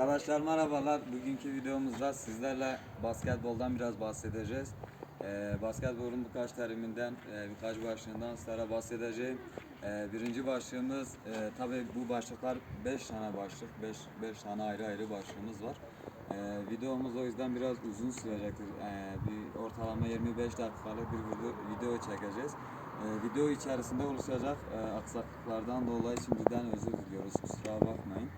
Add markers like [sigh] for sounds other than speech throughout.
Arkadaşlar merhabalar. Bugünkü videomuzda sizlerle basketboldan biraz bahsedeceğiz. Ee, basketbolun birkaç teriminden, e, birkaç başlığından sizlere bahsedeceğim. Ee, birinci başlığımız, e, tabi bu başlıklar 5 tane başlık, 5 5 tane ayrı ayrı başlığımız var. Ee, videomuz o yüzden biraz uzun sürecektir. Ee, bir ortalama 25 dakikalık bir video çekeceğiz. Ee, video içerisinde oluşacak e, aksaklıklardan dolayı şimdiden özür diliyoruz. Kusura bakmayın.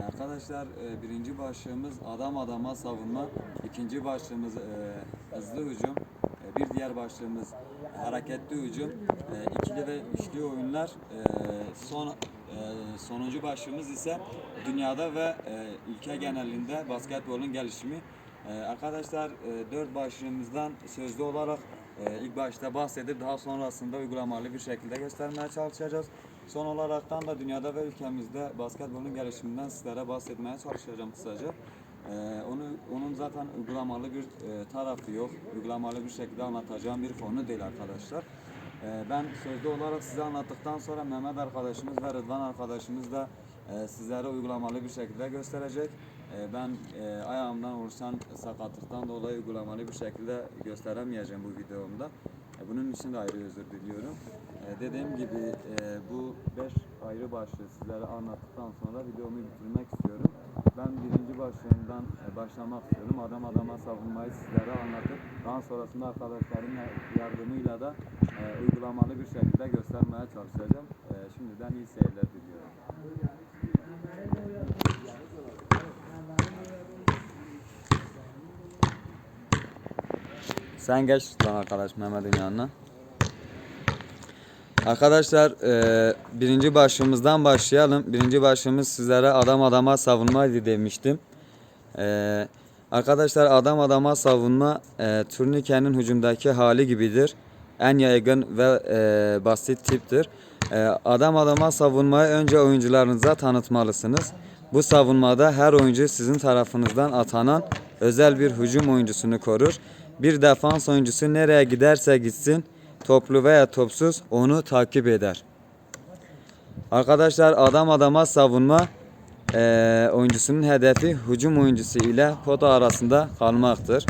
Ee, Arkadaşlar e, birinci başlığımız adam adama savunma, ikinci başlığımız e, hızlı hücum, e, bir diğer başlığımız hareketli hücum, e, ikili ve üçlü oyunlar, e, son e, sonuncu başlığımız ise dünyada ve e, ülke genelinde basketbolun gelişimi. E, Arkadaşlar e, dört başlığımızdan sözlü olarak e, ilk başta bahsedip daha sonrasında uygulamalı bir şekilde göstermeye çalışacağız. Son olaraktan da dünyada ve ülkemizde basketbolun gelişiminden sizlere bahsetmeye çalışacağım kısaca. Ee, onu onun zaten uygulamalı bir e, tarafı yok. Uygulamalı bir şekilde anlatacağım bir konu değil arkadaşlar. Ee, ben sözlü olarak size anlattıktan sonra Mehmet arkadaşımız ve Rıdvan arkadaşımız da e, sizlere uygulamalı bir şekilde gösterecek. E, ben e, ayağımdan oluşan sakatlıktan dolayı uygulamalı bir şekilde gösteremeyeceğim bu videomda. E, bunun için de ayrı özür diliyorum. E, dediğim gibi e, bu 5 ayrı başlığı sizlere anlattıktan sonra videomu bitirmek istiyorum. Ben birinci başlığından başlamak istiyorum. Adam adama savunmayı sizlere anlatıp daha sonrasında arkadaşlarım yardımıyla da uygulamalı bir şekilde göstermeye çalışacağım. Şimdiden iyi seyirler diliyorum. Sen geç lan arkadaş Mehmet'in yanına. Arkadaşlar e, birinci başlığımızdan başlayalım. Birinci başlığımız sizlere adam adama savunmaydı demiştim. E, arkadaşlar adam adama savunma e, turnikenin hücumdaki hali gibidir. En yaygın ve e, basit tiptir. E, adam adama savunmayı önce oyuncularınıza tanıtmalısınız. Bu savunmada her oyuncu sizin tarafınızdan atanan özel bir hücum oyuncusunu korur. Bir defans oyuncusu nereye giderse gitsin toplu veya topsuz onu takip eder. Arkadaşlar adam adama savunma eee, oyuncusunun hedefi hücum oyuncusu ile pota arasında kalmaktır.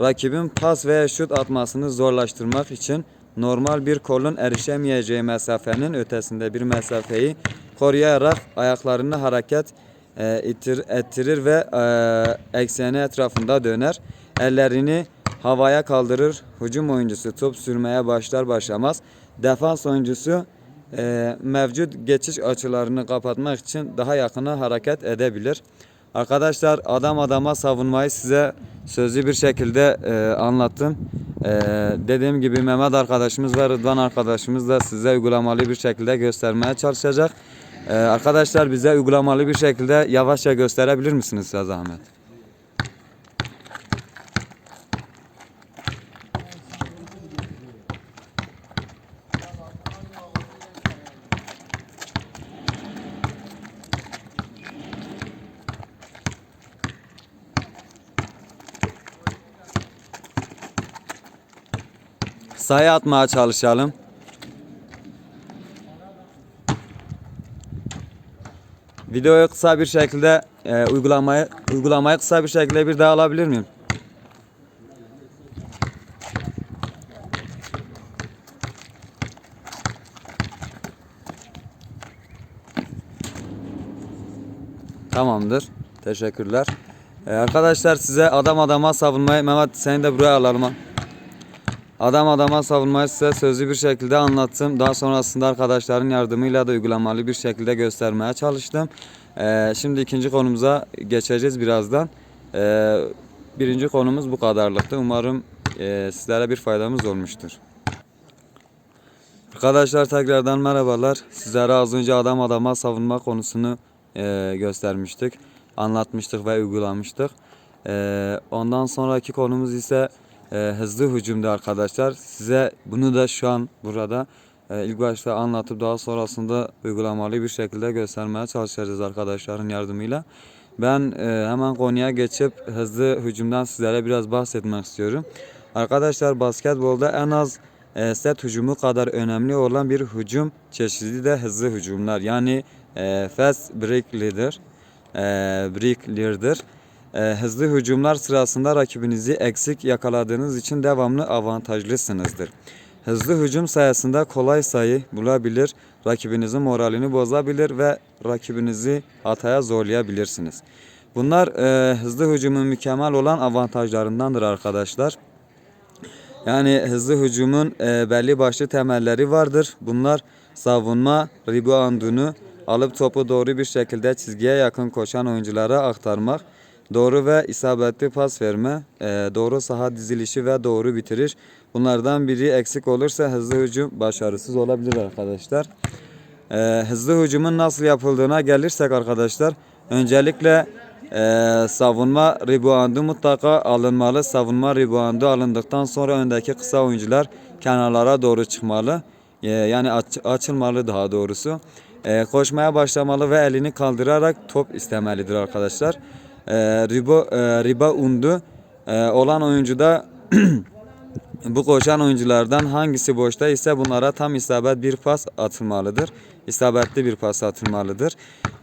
Rakibin pas veya şut atmasını zorlaştırmak için normal bir kolun erişemeyeceği mesafenin ötesinde bir mesafeyi koruyarak ayaklarını hareket ittir, ettirir ve eee, ekseni etrafında döner. Ellerini havaya kaldırır. Hücum oyuncusu top sürmeye başlar başlamaz defans oyuncusu e, mevcut geçiş açılarını kapatmak için daha yakına hareket edebilir. Arkadaşlar adam adama savunmayı size sözlü bir şekilde e, anlattım. E, dediğim gibi Mehmet arkadaşımız ve Rıdvan arkadaşımız da size uygulamalı bir şekilde göstermeye çalışacak. E, arkadaşlar bize uygulamalı bir şekilde yavaşça gösterebilir misiniz size zahmet? Sayı atmaya çalışalım. Videoyu kısa bir şekilde e, uygulamayı uygulamayı kısa bir şekilde bir daha alabilir miyim? Tamamdır. Teşekkürler. E, arkadaşlar size adam adama savunmayı Mehmet seni de buraya alalım. Adam adama savunmayı size sözlü bir şekilde anlattım. Daha sonrasında arkadaşların yardımıyla da uygulamalı bir şekilde göstermeye çalıştım. Ee, şimdi ikinci konumuza geçeceğiz birazdan. Ee, birinci konumuz bu kadarlıktı. Umarım e, sizlere bir faydamız olmuştur. Arkadaşlar tekrardan merhabalar. Sizlere az önce adam adama savunma konusunu e, göstermiştik. Anlatmıştık ve uygulamıştık. E, ondan sonraki konumuz ise e, hızlı hücumda arkadaşlar. Size bunu da şu an burada e, ilk başta anlatıp daha sonrasında uygulamalı bir şekilde göstermeye çalışacağız arkadaşların yardımıyla. Ben e, hemen konuya geçip hızlı hücumdan sizlere biraz bahsetmek istiyorum. Arkadaşlar basketbolda en az e, set hücumu kadar önemli olan bir hücum çeşidi de hızlı hücumlar. Yani e, fast break leader. e, Brickler'dır. E, hızlı hücumlar sırasında rakibinizi eksik yakaladığınız için devamlı avantajlısınızdır. Hızlı hücum sayesinde kolay sayı bulabilir, rakibinizin moralini bozabilir ve rakibinizi hataya zorlayabilirsiniz. Bunlar e, hızlı hücumun mükemmel olan avantajlarındandır arkadaşlar. Yani hızlı hücumun e, belli başlı temelleri vardır. Bunlar savunma, reboundunu alıp topu doğru bir şekilde çizgiye yakın koşan oyunculara aktarmak, doğru ve isabetli pas verme, e, doğru saha dizilişi ve doğru bitiriş. Bunlardan biri eksik olursa hızlı hücum başarısız olabilir arkadaşlar. E, hızlı hücumun nasıl yapıldığına gelirsek arkadaşlar, öncelikle ee, savunma reboundu mutlaka alınmalı. Savunma reboundu alındıktan sonra öndeki kısa oyuncular kenarlara doğru çıkmalı. Yani aç- açılmalı daha doğrusu. Koşmaya başlamalı ve elini kaldırarak top istemelidir arkadaşlar. Ee, ribo, e, reboundu e, olan oyuncuda [clears throat] bu koşan oyunculardan hangisi boşta ise bunlara tam isabet bir pas atılmalıdır. İsabetli bir pas atılmalıdır.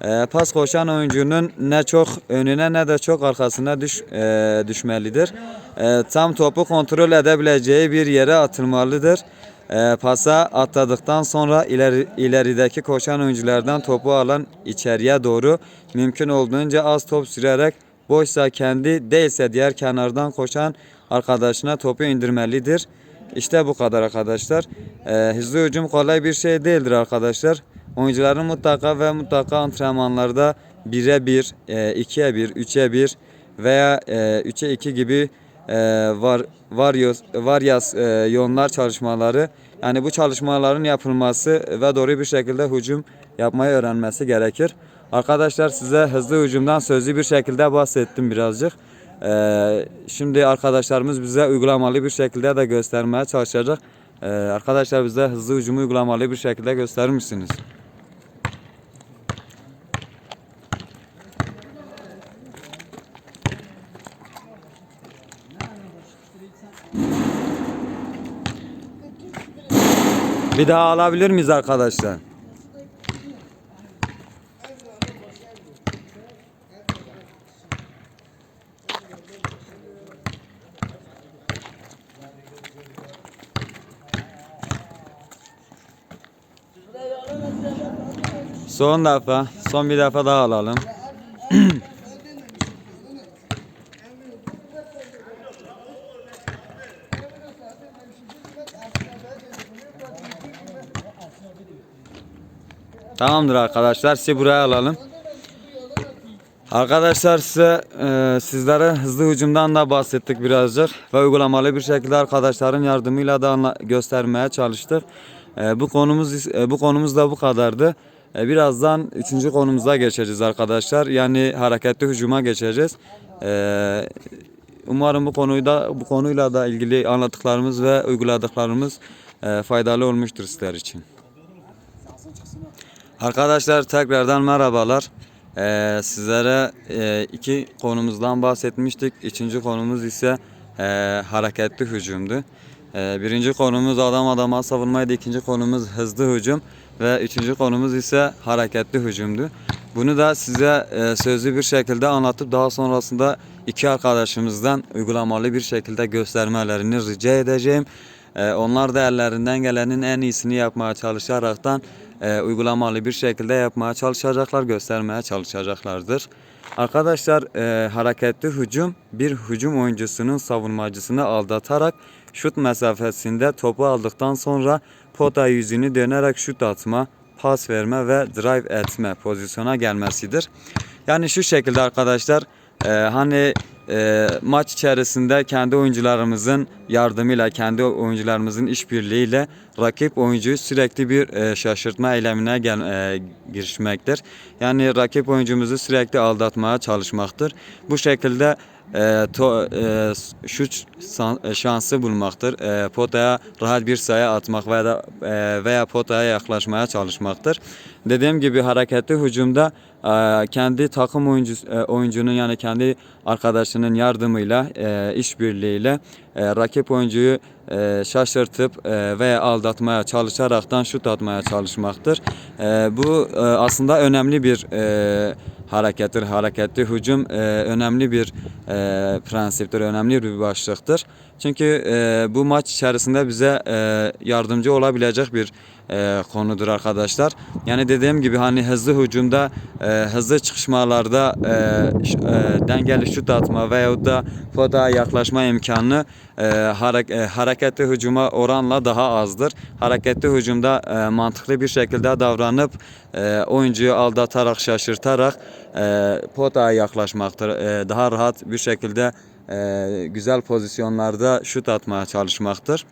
Ee, pas koşan oyuncunun ne çok önüne ne de çok arkasına düş, e, düşmelidir. Ee, tam topu kontrol edebileceği bir yere atılmalıdır. Ee, pasa atladıktan sonra ileri, ilerideki koşan oyunculardan topu alan içeriye doğru mümkün olduğunca az top sürerek boşsa kendi değilse diğer kenardan koşan arkadaşına topu indirmelidir. İşte bu kadar arkadaşlar. Ee, hızlı hücum kolay bir şey değildir arkadaşlar. Oyuncuların mutlaka ve mutlaka antrenmanlarda 1'e 1, 2'ye 1, 3'e 1 veya e, 3'e 2 gibi e, var varyos varyas e, yollar çalışmaları yani bu çalışmaların yapılması ve doğru bir şekilde hücum yapmayı öğrenmesi gerekir. Arkadaşlar size hızlı hücumdan sözlü bir şekilde bahsettim birazcık. Ee, şimdi arkadaşlarımız bize uygulamalı bir şekilde de göstermeye çalışacak. Ee, arkadaşlar bize hızlı hücumu uygulamalı bir şekilde gösterir Bir daha alabilir miyiz arkadaşlar? Son defa, son bir defa daha alalım. Tamamdır arkadaşlar. Sizi buraya alalım. Arkadaşlar size e, sizlere hızlı hücumdan da bahsettik birazcık ve uygulamalı bir şekilde arkadaşların yardımıyla da göstermeye çalıştık. E, bu konumuz e, bu konumuz da bu kadardı. E, birazdan üçüncü konumuza geçeceğiz arkadaşlar. Yani hareketli hücuma geçeceğiz. E, umarım bu konuyu da bu konuyla da ilgili anlattıklarımız ve uyguladıklarımız e, faydalı olmuştur sizler için. Arkadaşlar tekrardan merhabalar. Ee, sizlere e, iki konumuzdan bahsetmiştik. Üçüncü konumuz ise e, hareketli hücumdu. E, birinci konumuz adam adama savunmaydı. ikinci konumuz hızlı hücum. Ve üçüncü konumuz ise hareketli hücumdu. Bunu da size e, sözlü bir şekilde anlatıp daha sonrasında iki arkadaşımızdan uygulamalı bir şekilde göstermelerini rica edeceğim. E, onlar da ellerinden gelenin en iyisini yapmaya çalışaraktan e, uygulamalı bir şekilde yapmaya çalışacaklar, göstermeye çalışacaklardır. Arkadaşlar e, hareketli hücum bir hücum oyuncusunun savunmacısını aldatarak şut mesafesinde topu aldıktan sonra pota yüzünü dönerek şut atma, pas verme ve drive etme pozisyona gelmesidir. Yani şu şekilde arkadaşlar e, hani e, maç içerisinde kendi oyuncularımızın yardımıyla, kendi oyuncularımızın işbirliğiyle rakip oyuncuyu sürekli bir e, şaşırtma eylemine gel, e, girişmektir. Yani rakip oyuncumuzu sürekli aldatmaya çalışmaktır. Bu şekilde e, to, e, şut e, şansı bulmaktır. E, potaya rahat bir sayı atmak veya da, e, veya potaya yaklaşmaya çalışmaktır. Dediğim gibi hareketli hücumda e, kendi takım oyuncusu, e, oyuncunun yani kendi arkadaşının yardımıyla, e, işbirliğiyle e, rakip oyuncuyu e, şaşırtıp e, veya aldatmaya çalışaraktan şut atmaya çalışmaktır. E, bu e, aslında önemli bir e, harekettir. Hareketli hücum e, önemli bir e, prensiptir, önemli bir başlıktır. Çünkü e, bu maç içerisinde bize e, yardımcı olabilecek bir e, konudur arkadaşlar. Yani dediğim gibi hani hızlı hücumda, e, hızlı çıkışmalarda e, e, dengeli şut atma veyahut da potaya yaklaşma imkanı e, harek- e, hareketli hücuma oranla daha azdır. Hareketli hücumda e, mantıklı bir şekilde davranıp e, oyuncuyu aldatarak, şaşırtarak e, potaya yaklaşmaktır. E, daha rahat bir şekilde e, güzel pozisyonlarda şut atmaya çalışmaktır.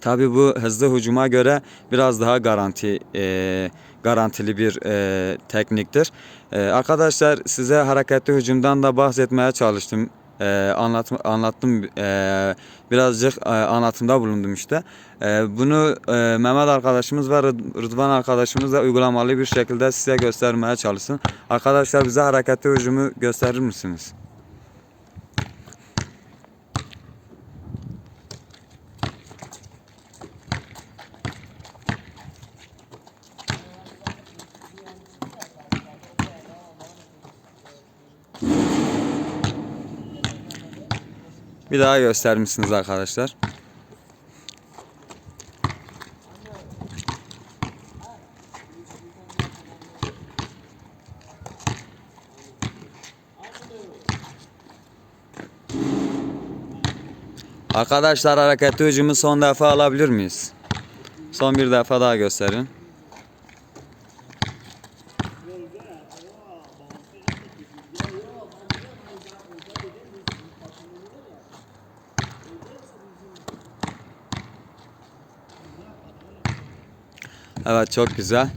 Tabii bu hızlı hücuma göre biraz daha garanti e, garantili bir e, tekniktir. E, arkadaşlar size hareketli hücumdan da bahsetmeye çalıştım. E, anlat, anlattım e, birazcık e, anlatımda bulundum işte. E, bunu e, Mehmet arkadaşımız ve Rıd- Rıdvan arkadaşımız da uygulamalı bir şekilde size göstermeye çalışsın. Arkadaşlar bize hareketli hücumu gösterir misiniz? Bir daha gösterir misiniz arkadaşlar? Arkadaşlar hareketli hücumu son defa alabilir miyiz? Son bir defa daha gösterin. Evet çok güzel.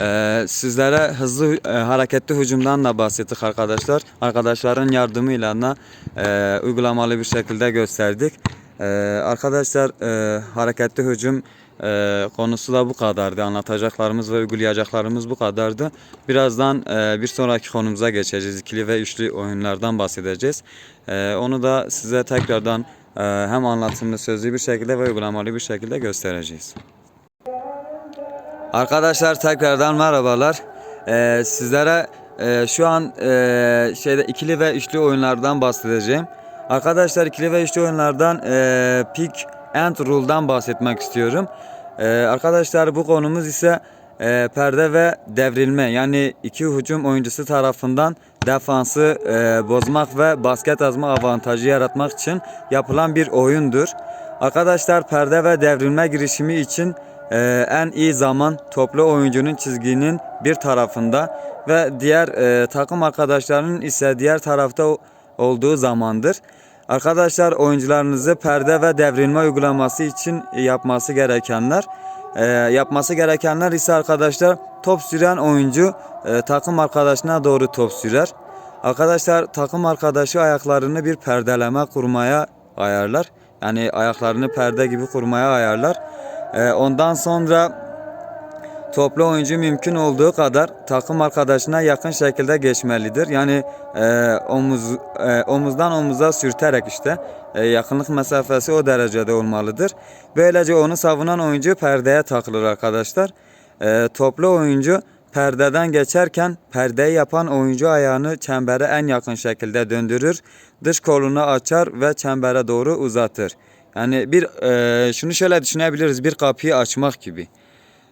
Ee, sizlere hızlı e, hareketli hücumdan da bahsettik arkadaşlar. Arkadaşların yardımıyla da e, uygulamalı bir şekilde gösterdik. Ee, arkadaşlar e, hareketli hücum e, konusu da bu kadardı. Anlatacaklarımız ve uygulayacaklarımız bu kadardı. Birazdan e, bir sonraki konumuza geçeceğiz. İkili ve üçlü oyunlardan bahsedeceğiz. E, onu da size tekrardan e, hem anlatımlı sözlü bir şekilde ve uygulamalı bir şekilde göstereceğiz. Arkadaşlar tekrardan merhabalar. Ee, sizlere e, şu an e, şeyde ikili ve üçlü oyunlardan bahsedeceğim. Arkadaşlar ikili ve üçlü oyunlardan e, pick and roll'dan bahsetmek istiyorum. E, arkadaşlar bu konumuz ise e, perde ve devrilme yani iki hücum oyuncusu tarafından defansı e, bozmak ve basket atma avantajı yaratmak için yapılan bir oyundur. Arkadaşlar perde ve devrilme girişimi için ee, en iyi zaman toplu oyuncunun çizginin bir tarafında ve diğer e, takım arkadaşlarının ise diğer tarafta olduğu zamandır. Arkadaşlar oyuncularınızı perde ve devrilme uygulaması için yapması gerekenler e, yapması gerekenler ise arkadaşlar top süren oyuncu e, takım arkadaşına doğru top sürer. Arkadaşlar takım arkadaşı ayaklarını bir perdeleme kurmaya ayarlar. Yani ayaklarını perde gibi kurmaya ayarlar. Ee, ondan sonra toplu oyuncu mümkün olduğu kadar takım arkadaşına yakın şekilde geçmelidir. Yani e, omuz e, omuzdan omuza sürterek işte e, yakınlık mesafesi o derecede olmalıdır. Böylece onu savunan oyuncu perdeye takılır arkadaşlar. Toplu oyuncu perdeden geçerken perdeyi yapan oyuncu ayağını çembere en yakın şekilde döndürür. Dış kolunu açar ve çembere doğru uzatır. Yani bir e, şunu şöyle düşünebiliriz bir kapıyı açmak gibi.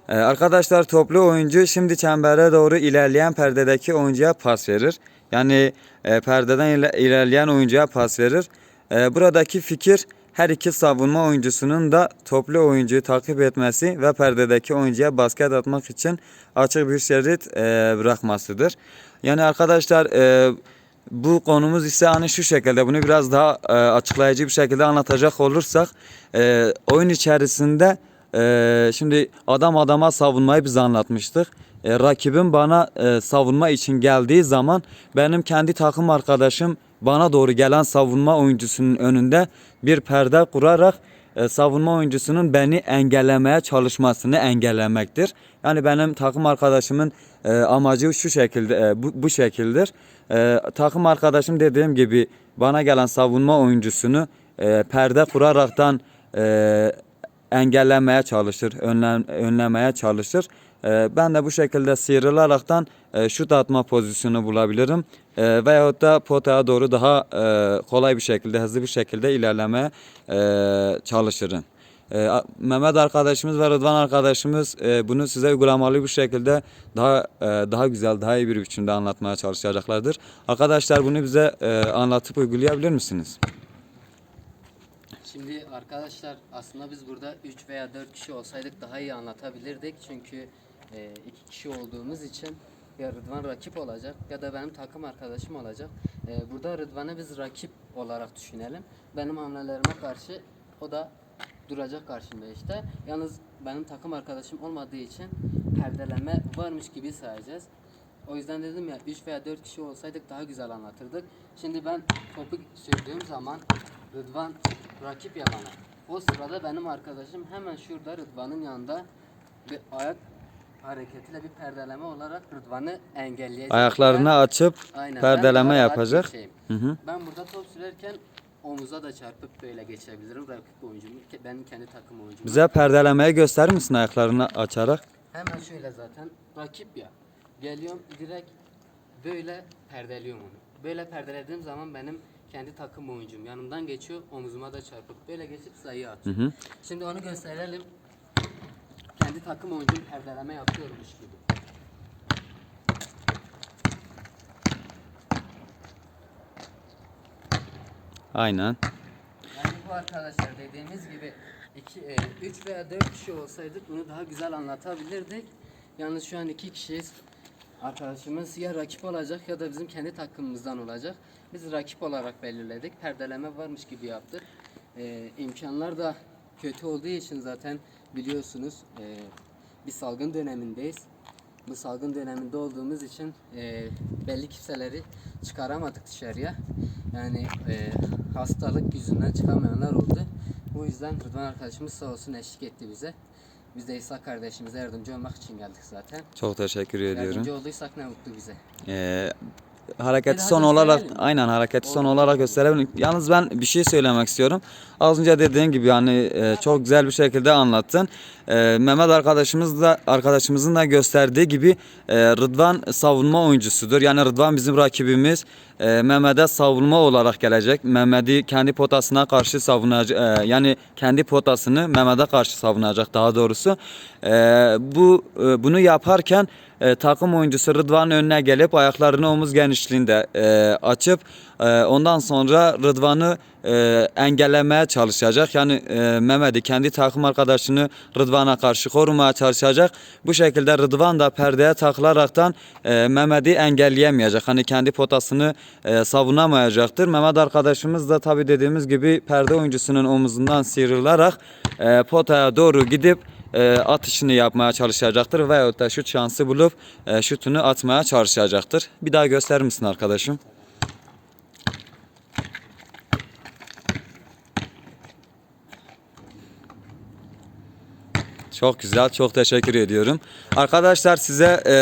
Ee, arkadaşlar toplu oyuncu şimdi çembere doğru ilerleyen perdedeki oyuncuya pas verir. Yani e, perdeden ile- ilerleyen oyuncuya pas verir. E, buradaki fikir her iki savunma oyuncusunun da toplu oyuncuyu takip etmesi ve perdedeki oyuncuya basket atmak için açık bir şerit e, bırakmasıdır. Yani arkadaşlar e, bu konumuz ise hani şu şekilde bunu biraz daha e, açıklayıcı bir şekilde anlatacak olursak e, oyun içerisinde ee, şimdi adam adama savunmayı biz anlatmıştık. Ee, rakibim bana e, savunma için geldiği zaman benim kendi takım arkadaşım bana doğru gelen savunma oyuncusunun önünde bir perde kurarak e, savunma oyuncusunun beni engellemeye çalışmasını engellemektir. Yani benim takım arkadaşımın e, amacı şu şekilde e, bu, bu şekildir. E, takım arkadaşım dediğim gibi bana gelen savunma oyuncusunu e, perde kuraraktan e, engellemeye çalışır, önlem, önlemeye çalışır. e, ben de bu şekilde sıyrılaraktan e, şut atma pozisyonu bulabilirim. E, veyahut da potaya doğru daha e, kolay bir şekilde, hızlı bir şekilde ilerlemeye e, çalışırım. E, a- Mehmet arkadaşımız ve Rıdvan arkadaşımız e, bunu size uygulamalı bir şekilde daha e, daha güzel, daha iyi bir biçimde anlatmaya çalışacaklardır. Arkadaşlar bunu bize e, anlatıp uygulayabilir misiniz? Şimdi arkadaşlar aslında biz burada 3 veya 4 kişi olsaydık daha iyi anlatabilirdik. Çünkü 2 kişi olduğumuz için ya Rıdvan rakip olacak ya da benim takım arkadaşım olacak. E, burada Rıdvan'ı biz rakip olarak düşünelim. Benim hamlelerime karşı o da duracak karşımda işte. Yalnız benim takım arkadaşım olmadığı için perdeleme varmış gibi sayacağız. O yüzden dedim ya 3 veya 4 kişi olsaydık daha güzel anlatırdık. Şimdi ben topu sürdüğüm zaman Rıdvan rakip ya bana. O sırada benim arkadaşım hemen şurada Rıdvan'ın yanında bir ayak hareketiyle bir perdeleme olarak Rıdvan'ı engelleyecek. Ayaklarını açıp Aynen, perdeleme yapacak. Hı hı. Ben burada top sürerken omuza da çarpıp böyle geçebilirim. Rakip oyuncumu, benim kendi takım oyuncumu. Bize perdelemeyi gösterir misin ayaklarını açarak? Hemen şöyle zaten rakip ya. Geliyorum direkt böyle perdeliyorum onu. Böyle perdelediğim zaman benim kendi takım oyuncum yanımdan geçiyor omuzuma da çarpıp böyle geçip sayı atıyor. Hı hı. Şimdi onu gösterelim. Kendi takım oyuncum perdeleme yapıyormuş gibi. Aynen. Yani bu arkadaşlar dediğimiz gibi 3 veya 4 kişi olsaydık bunu daha güzel anlatabilirdik. Yalnız şu an 2 kişiyiz. Arkadaşımız ya rakip olacak ya da bizim kendi takımımızdan olacak. Biz rakip olarak belirledik. Perdeleme varmış gibi yaptık. E, imkanlar da kötü olduğu için zaten biliyorsunuz e, bir salgın dönemindeyiz. Bu salgın döneminde olduğumuz için e, belli kimseleri çıkaramadık dışarıya. Yani e, hastalık yüzünden çıkamayanlar oldu. Bu yüzden Rıdvan arkadaşımız sağ olsun eşlik etti bize. Biz de İsa kardeşimize yardımcı olmak için geldik zaten. Çok teşekkür ediyorum. Yardımcı olduysak ne mutlu bize. Ee, hareketi son olarak aynen hareketi son olarak gösterebilirim. Yalnız ben bir şey söylemek istiyorum. Az önce dediğin gibi yani e, çok güzel bir şekilde anlattın. E, Mehmet arkadaşımız da arkadaşımızın da gösterdiği gibi e, Rıdvan savunma oyuncusudur. Yani Rıdvan bizim rakibimiz. E, Mehmet'e savunma olarak gelecek. Mehmet'i kendi potasına karşı savunacak. e, yani kendi potasını Mehmet'e karşı savunacak daha doğrusu. E, bu e, bunu yaparken e, takım oyuncusu Rıdvan'ın önüne gelip ayaklarını omuz genişliğinde e, açıp ondan sonra Rıdvan'ı e, engellemeye çalışacak. Yani e, Mehmet'i kendi takım arkadaşını Rıdvan'a karşı korumaya çalışacak. Bu şekilde Rıdvan da perdeye takılaraktan e, Mehmet'i engelleyemeyecek. Hani kendi potasını savunamayacaktır. Mehmet arkadaşımız da tabi dediğimiz gibi perde oyuncusunun omuzundan sıyrılarak potaya doğru gidip atışını yapmaya çalışacaktır veyahut da şut şansı bulup şutunu atmaya çalışacaktır. Bir daha gösterir misin arkadaşım? Çok güzel, çok teşekkür ediyorum. Arkadaşlar size e,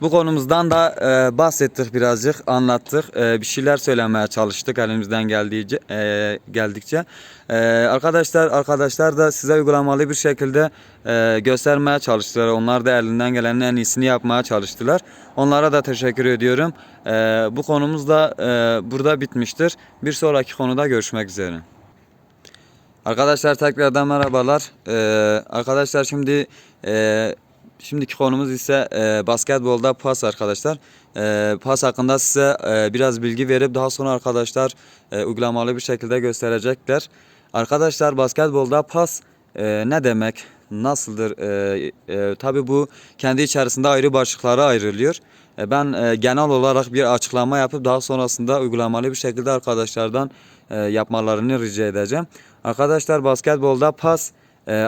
bu konumuzdan da e, bahsettik birazcık, anlattık. E, bir şeyler söylemeye çalıştık elimizden geldiğince, e, geldikçe. E, arkadaşlar, arkadaşlar da size uygulamalı bir şekilde e, göstermeye çalıştılar. Onlar da elinden gelenin en iyisini yapmaya çalıştılar. Onlara da teşekkür ediyorum. E, bu konumuz da e, burada bitmiştir. Bir sonraki konuda görüşmek üzere. Arkadaşlar tekrardan merhabalar. Ee, arkadaşlar şimdi e, şimdiki konumuz ise e, basketbolda pas arkadaşlar. E, pas hakkında size e, biraz bilgi verip daha sonra arkadaşlar e, uygulamalı bir şekilde gösterecekler. Arkadaşlar basketbolda pas e, ne demek? Nasıldır? E, e, Tabi bu kendi içerisinde ayrı başlıklara ayrılıyor. E, Ben e, genel olarak bir açıklama yapıp daha sonrasında uygulamalı bir şekilde arkadaşlardan e, yapmalarını rica edeceğim. Arkadaşlar basketbolda pas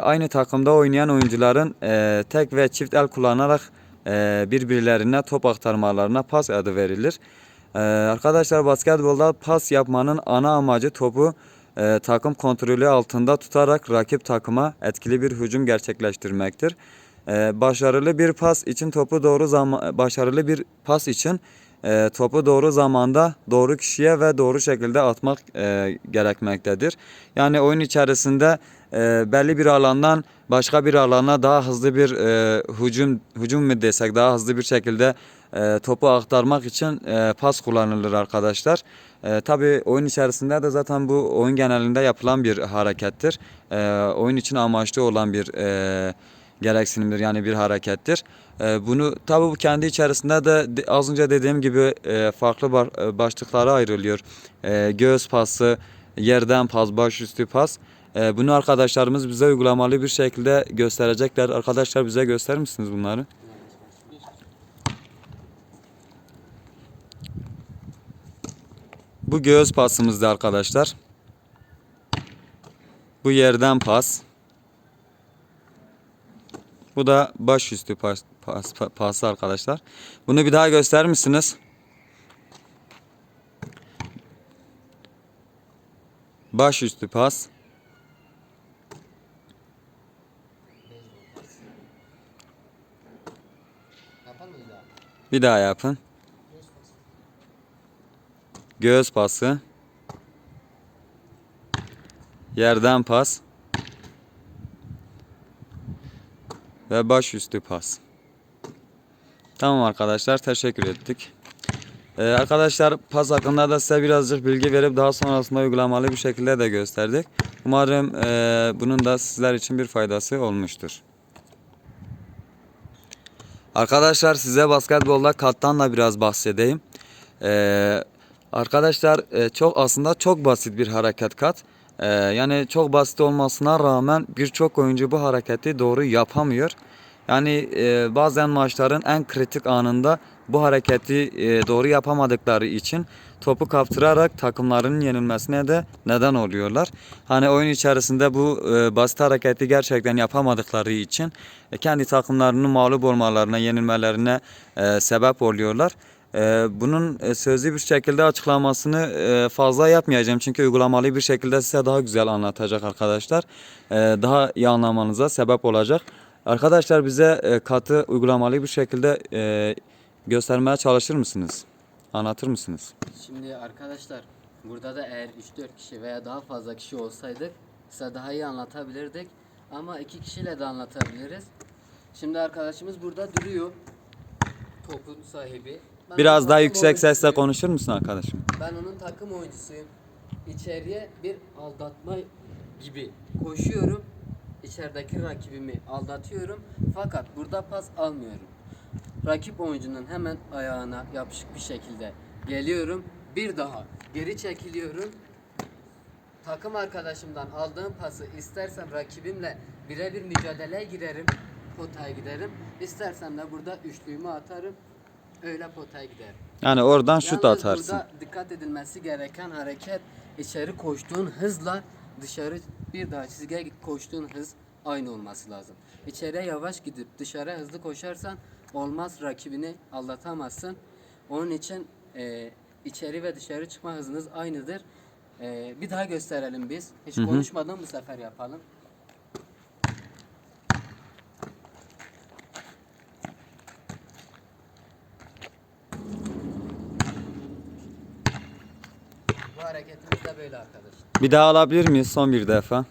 aynı takımda oynayan oyuncuların tek ve çift el kullanarak birbirlerine top aktarmalarına pas adı verilir. Arkadaşlar basketbolda pas yapmanın ana amacı topu takım kontrolü altında tutarak rakip takıma etkili bir hücum gerçekleştirmektir. E, başarılı bir pas için topu doğru zaman başarılı bir pas için e, topu doğru zamanda doğru kişiye ve doğru şekilde atmak e, gerekmektedir. Yani oyun içerisinde e, belli bir alandan başka bir alana daha hızlı bir e, hücum hücum mu desek daha hızlı bir şekilde e, topu aktarmak için e, pas kullanılır arkadaşlar. E, Tabi oyun içerisinde de zaten bu oyun genelinde yapılan bir harekettir. E, oyun için amaçlı olan bir e, gereksinimdir yani bir harekettir. E, bunu tabi bu kendi içerisinde de az önce dediğim gibi e, farklı e, başlıklara ayrılıyor. E, göğüs pası, yerden pas, başüstü pas. E, bunu arkadaşlarımız bize uygulamalı bir şekilde gösterecekler. Arkadaşlar bize gösterir misiniz bunları? Bu göğüs pasımızdı arkadaşlar. Bu yerden pas. Bu da başüstü pas, pas, pa- pası arkadaşlar. Bunu bir daha gösterir misiniz? Başüstü pas. Yapalım mı bir daha? Yapın. Göğüs pası. Yerden pas. Ve başüstü pas. Tamam arkadaşlar teşekkür ettik. Ee, arkadaşlar pas hakkında da size birazcık bilgi verip daha sonrasında uygulamalı bir şekilde de gösterdik. Umarım eee, bunun da sizler için bir faydası olmuştur. Arkadaşlar size basketbolda kattan da biraz bahsedeyim. Ee, arkadaşlar e, çok aslında çok basit bir hareket kat. Ee, yani çok basit olmasına rağmen birçok oyuncu bu hareketi doğru yapamıyor. Yani e, bazen maçların en kritik anında bu hareketi e, doğru yapamadıkları için topu kaptırarak takımlarının yenilmesine de neden oluyorlar. Hani oyun içerisinde bu e, basit hareketi gerçekten yapamadıkları için e, kendi takımlarının mağlup olmalarına, yenilmelerine e, sebep oluyorlar. E, bunun e, sözlü bir şekilde açıklamasını e, fazla yapmayacağım çünkü uygulamalı bir şekilde size daha güzel anlatacak arkadaşlar. E, daha iyi anlamanıza sebep olacak. Arkadaşlar bize e, katı uygulamalı bir şekilde göstermeye çalışır mısınız? Anlatır mısınız? Şimdi arkadaşlar burada da eğer 3-4 kişi veya daha fazla kişi olsaydık size daha iyi anlatabilirdik. Ama iki kişiyle de anlatabiliriz. Şimdi arkadaşımız burada duruyor. Topun sahibi. Ben Biraz onun daha takım yüksek sesle oyuncusuyum. konuşur musun arkadaşım? Ben onun takım oyuncusuyum. İçeriye bir aldatma gibi koşuyorum. İçerideki rakibimi aldatıyorum. Fakat burada pas almıyorum. Rakip oyuncunun hemen ayağına yapışık bir şekilde geliyorum. Bir daha geri çekiliyorum. Takım arkadaşımdan aldığım pası istersem rakibimle birebir mücadeleye girerim. Potaya giderim. İstersem de burada üçlüğümü atarım. Öyle potaya giderim. Yani oradan şut Yalnız atarsın. Burada dikkat edilmesi gereken hareket içeri koştuğun hızla dışarı bir daha çizgiye koştuğun hız aynı olması lazım. İçeriye yavaş gidip dışarı hızlı koşarsan olmaz rakibini aldatamazsın. Onun için e, içeri ve dışarı çıkma hızınız aynıdır. E, bir daha gösterelim biz. Hiç konuşmadan bu sefer yapalım. Bu hareketimiz de böyle arkadaşlar. Bir daha alabilir miyiz son bir defa?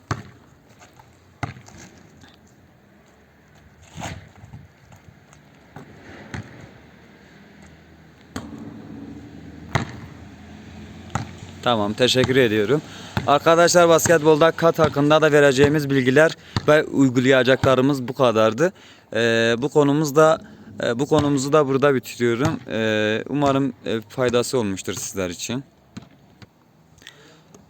Tamam teşekkür ediyorum. Arkadaşlar basketbolda kat hakkında da vereceğimiz bilgiler ve uygulayacaklarımız bu kadardı. Ee, bu konumuzda e, bu konumuzu da burada bitiriyorum. Ee, umarım e, faydası olmuştur sizler için.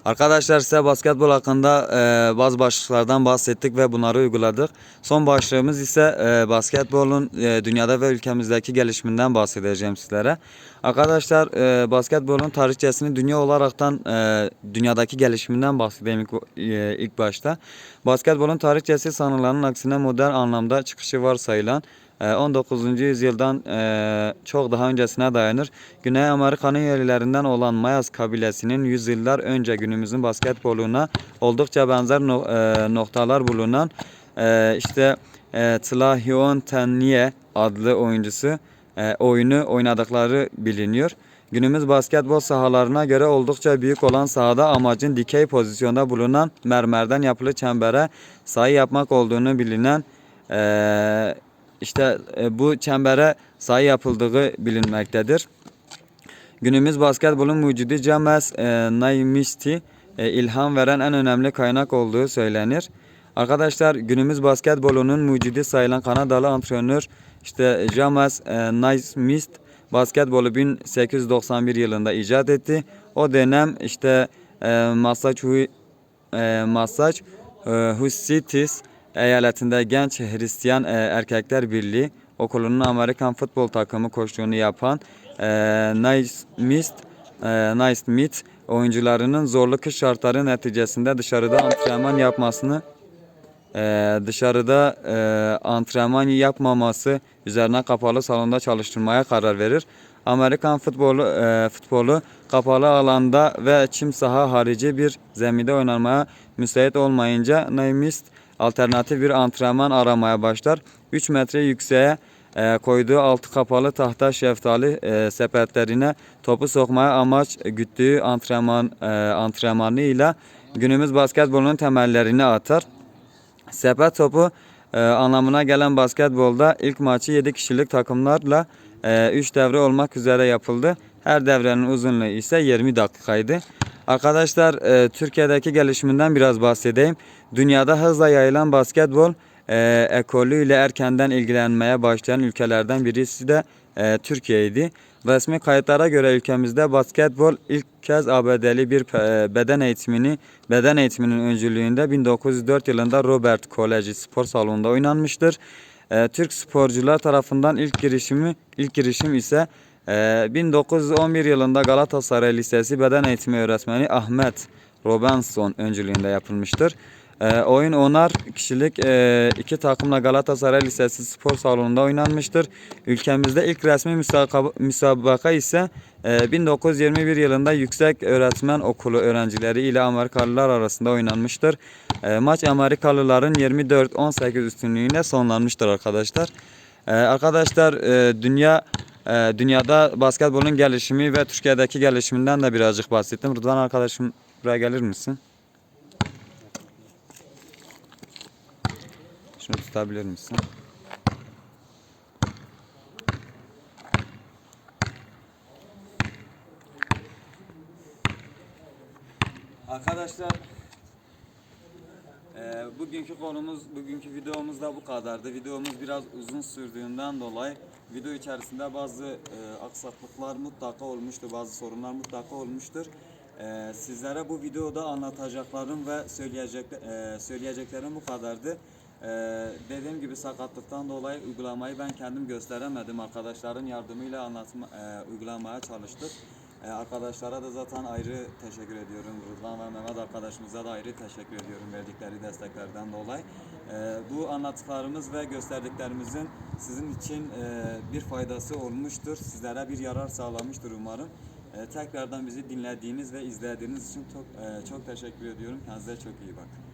Arkadaşlar size basketbol hakkında e, bazı başlıklardan bahsettik ve bunları uyguladık. Son başlığımız ise e, basketbolun e, dünyada ve ülkemizdeki gelişiminden bahsedeceğim sizlere. Arkadaşlar e, basketbolun tarihçesini dünya olaraktan e, dünyadaki gelişiminden bahsedeyim ilk, e, ilk başta. Basketbolun tarihçesi sanılanın aksine modern anlamda çıkışı varsayılan e, 19. yüzyıldan e, çok daha öncesine dayanır. Güney Amerika'nın yerlilerinden olan Mayas kabilesinin yüzyıllar önce günümüzün basketboluna oldukça benzer e, noktalar bulunan e, işte e, Tlahion Tennie adlı oyuncusu e, oyunu oynadıkları biliniyor. Günümüz basketbol sahalarına göre oldukça büyük olan sahada amacın dikey pozisyonda bulunan mermerden yapılı çembere sayı yapmak olduğunu bilinen eee, işte e, bu çembere sayı yapıldığı bilinmektedir. Günümüz basketbolun mucidi James e, Naimisti e, ilham veren en önemli kaynak olduğu söylenir. Arkadaşlar günümüz basketbolunun mucidi sayılan Kanadalı antrenör işte James Naismith basketbolu 1891 yılında icat etti. O dönem işte Massachusetts Massachusetts eyaletinde genç Hristiyan e, Erkekler Birliği okulunun Amerikan futbol takımı koçluğunu yapan e, Naismith e, Naismith oyuncularının zorlu kış şartları neticesinde dışarıda antrenman yapmasını e, dışarıda e, antrenman yapmaması üzerine kapalı salonda çalıştırmaya karar verir. Amerikan futbolu e, futbolu kapalı alanda ve çim saha harici bir zeminde oynanmaya müsait olmayınca Naimist alternatif bir antrenman aramaya başlar. 3 metre yükseğe e, koyduğu altı kapalı tahta şeftali e, sepetlerine topu sokmaya amaç güttüğü antrenman e, antrenmanıyla günümüz basketbolunun temellerini atar. Sepet topu e, anlamına gelen basketbolda ilk maçı 7 kişilik takımlarla 3 devre olmak üzere yapıldı. Her devrenin uzunluğu ise 20 dakikaydı. Arkadaşlar e, Türkiye'deki gelişiminden biraz bahsedeyim. Dünyada hızla yayılan basketbol e, ekolüyle erkenden ilgilenmeye başlayan ülkelerden birisi de e, Türkiye'ydi. Resmi kayıtlara göre ülkemizde basketbol ilk kez ABD'li bir e, beden eğitimini beden eğitiminin öncülüğünde 1904 yılında Robert Koleji spor salonunda oynanmıştır. E, Türk sporcular tarafından ilk girişimi ilk girişim ise e, 1911 yılında Galatasaray Lisesi beden eğitimi öğretmeni Ahmet Robinson öncülüğünde yapılmıştır. E, oyun onar kişilik e, iki takımla Galatasaray Lisesi spor salonunda oynanmıştır. Ülkemizde ilk resmi müsabaka, müsabaka ise e, 1921 yılında Yüksek Öğretmen Okulu öğrencileri ile Amerikalılar arasında oynanmıştır. E, maç Amerikalıların 24-18 üstünlüğüyle sonlanmıştır arkadaşlar. E, arkadaşlar e, dünya dünyada basketbolun gelişimi ve Türkiye'deki gelişiminden de birazcık bahsettim. Rıdvan arkadaşım buraya gelir misin? Şunu tutabilir misin? Arkadaşlar eee, bugünkü konumuz, bugünkü videomuz da bu kadardı. Videomuz biraz uzun sürdüğünden dolayı video içerisinde bazı eee, aksaklıklar mutlaka olmuştur, bazı sorunlar mutlaka olmuştur. Eee, sizlere bu videoda anlatacaklarım ve söyleyecek, eee, söyleyeceklerim bu kadardı. Eee, dediğim gibi sakatlıktan dolayı uygulamayı ben kendim gösteremedim. Arkadaşların yardımıyla anlatma, eee, uygulamaya çalıştık. Ee, arkadaşlara da zaten ayrı teşekkür ediyorum. Rıdvan ve Mehmet arkadaşımıza da ayrı teşekkür ediyorum verdikleri desteklerden dolayı. Ee, bu anlattıklarımız ve gösterdiklerimizin sizin için e, bir faydası olmuştur. Sizlere bir yarar sağlamıştır umarım. Ee, tekrardan bizi dinlediğiniz ve izlediğiniz için çok, e, çok teşekkür ediyorum. Kendinize çok iyi bakın.